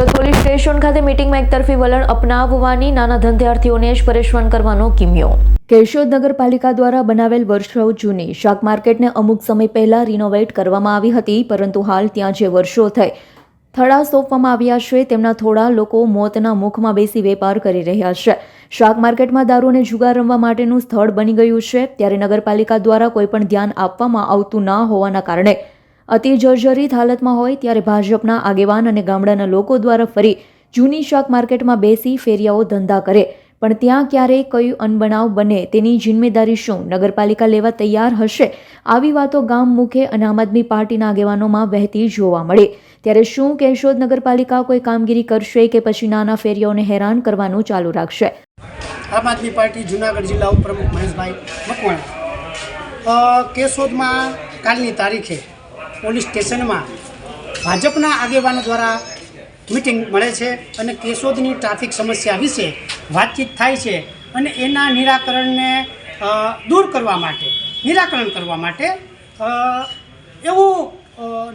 Keshod police station ખાતે મીટિંગમાં એકતરફી વલણ અપનાવવાની નાના ધંધાર્થીઓને જ પરેશાન કરવાનો કિમ્યો. કેશોદ નગરપાલિકા દ્વારા બનાવેલ વર્ષો જૂની શાક માર્કેટને અમુક સમય પહેલા રિનોવેટ કરવામાં આવી હતી, પરંતુ હાલ ત્યાં જે વર્ષો થઈ, થડા સોંપવામાં આવ્યા છે, તેમના થોડા લોકો મોતના મુખમાં બેસી વેપાર કરી રહ્યા છે. શાક માર્કેટમાં દારૂને જુગાર રમવા માટેનું સ્થળ બની ગયું છે, ત્યારે નગરપાલિકા દ્વારા કોઈ પણ ધ્યાન આપવામાં આવતું ન હોવાના કારણે અતિ જર્જરિત હાલતમાં હોય ત્યારે ભાજપના આગેવાન અને ગામડાના લોકો દ્વારા ફરી જૂની શાક માર્કેટમાં બેસી ફેરિયાઓ ધંધા કરે. પણ ત્યાં ક્યારેય કયું અનબનાવ બને તેની જિમ્મેદારી શું? નગરપાલિકા લેવા તૈયાર હશે? આવી વાતો ગામ મુખે અને આમ આદમી પાર્ટીના આગેવાનોમાં વહેતી જોવા મળે. ત્યારે શું કેશોદ નગરપાલિકા? કોઈ કામગીરી કરશે કે પછી નાના ફેરિયાઓને હેરાન કરવાનું ચાલુ રાખશે? આમ આદમી પાર્ટી જુનાગઢ જિલ્લા ઉપપ્રમુખ મહેશભાઈ મકવાણા. કેશોદમાં કાલની તારીખે પોલીસ સ્ટેશનમાં ભાજપના આગેવાનો દ્વારા મિટિંગ મળે છે અને કેશોદની ટ્રાફિક સમસ્યા વિશે વાતચીત થાય છે અને એના નિરાકરણને દૂર કરવા માટે, નિરાકરણ કરવા માટે એવું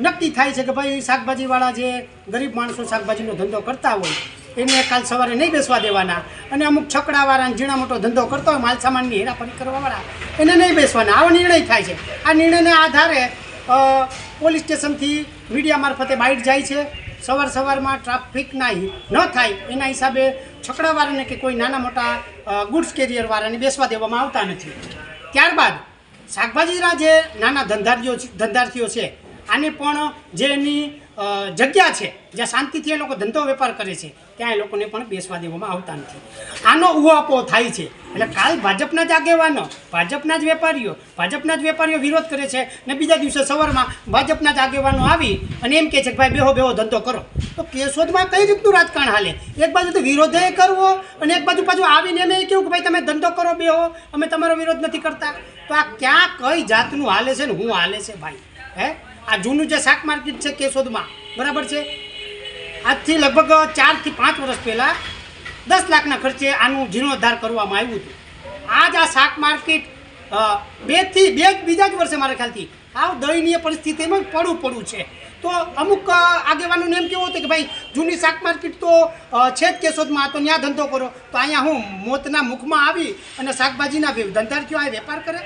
નક્કી થાય છે કે ભાઈ શાકભાજીવાળા જે ગરીબ માણસો શાકભાજીનો ધંધો કરતા હોય, એને કાલ સવારે નહીં બેસવા દેવાના અને અમુક છકડાવાળા ઝીણા મોટો ધંધો કરતો હોય માલ સામાનની હેરાફેરી કરવાવાળા, એને નહીં બેસવાના. આવો નિર્ણય થાય છે. આ નિર્ણયના આધારે પોલીસ સ્ટેશનથી મીડિયા મારફતે બાઇટ જાય છે. સવાર સવારમાં ટ્રાફિકના નહીં ન થાય એના હિસાબે છકડાવાળાને કે કોઈ નાના મોટા ગુડ્સ કેરિયરવાળાને બેસવા દેવામાં આવતા નથી. ત્યારબાદ શાકભાજીના જે નાના ધંધારીઓ ધંધાર્થીઓ છે આને પણ જે એની જગ્યા છે, જ્યાં શાંતિથી એ લોકો ધંધો વેપાર કરે છે, ત્યાં એ લોકોને પણ બેસવા દેવામાં આવતા નથી. આનો ઉહાપો થાય છે. એટલે કાલ ભાજપના જ આગેવાનો, ભાજપના જ વેપારીઓ, ભાજપના જ વેપારીઓ વિરોધ કરે છે ને બીજા દિવસે સવારમાં ભાજપના જ આગેવાનો આવી અને એમ કહે છે કે ભાઈ બેહો બેહો, ધંધો કરો. તો કેશોદમાં કઈ રીતનું રાજકારણ હાલે? એક બાજુ તો વિરોધે કરવો અને એક બાજુ પાછું આવીને એમ એ કહ્યું કે ભાઈ તમે ધંધો કરો, બેહો, અમે તમારો વિરોધ નથી કરતા. તો આ ક્યાં કઈ જાતનું હાલે છે ને હું હાલે છે ભાઈ? હે? આ જૂનું જે શાક માર્કેટ છે કેશોદમાં, બરાબર છે? આજથી લગભગ ચારથી પાંચ વર્ષ પહેલાં દસ લાખના ખર્ચે આનું જીર્ણોદ્ધાર કરવામાં આવ્યું હતું. આજ આ શાક માર્કેટ બેથી, બે બીજા જ વર્ષે મારા ખ્યાલથી આવ દયનીય પરિસ્થિતિમાં પડવું પડવું છે. તો અમુક આગેવાનોને એમ કેવું હતું કે ભાઈ, જૂની શાક માર્કેટ તો છે જ કેશોદમાં, તો ત્યાં ધંધો કરો. તો અહીંયા હું મોતના મુખમાં આવી અને શાકભાજીના ધંધાર્થીઓ આ વેપાર કરે?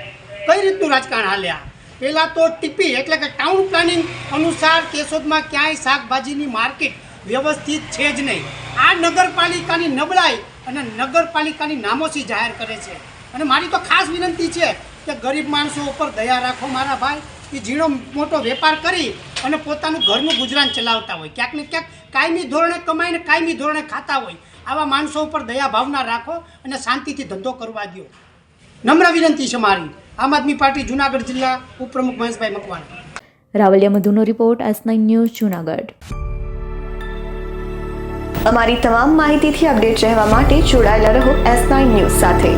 કઈ રીતનું રાજકારણ હાલે આ? પહેલાં તો ટીપી એટલે કે ટાઉન પ્લાનિંગ અનુસાર કેશોદમાં ક્યાંય શાકભાજીની માર્કેટ વ્યવસ્થિત છે જ નહીં. આ નગરપાલિકાની નબળાઈ અને નગરપાલિકાની નામોશી જાહેર કરે છે. અને મારી તો ખાસ વિનંતી છે કે ગરીબ માણસો ઉપર દયા રાખો મારા ભાઈ એ ઝીણો મોટો વેપાર કરી અને પોતાનું ઘરનું ગુજરાન ચલાવતા હોય. ક્યાંક ને ક્યાંક કાયમી ધોરણે કમાઈને કાયમી ધોરણે ખાતા હોય. આવા માણસો ઉપર દયા ભાવના રાખો અને શાંતિથી ધંધો કરવા દો. નમ્ર વિનંતી છે મારી. આમ આદમી પાર્ટી જુનાગઢ જિલ્લા ઉપપ્રમુખ Maheshbhai Makwana. Ravaliya મધુનો report S nine news Junagadh. અમારી તમામ માહિતીથી અપડેટ રહેવા માટે જોડાયેલા રહો એસ નાઇન ન્યૂઝ સાથે.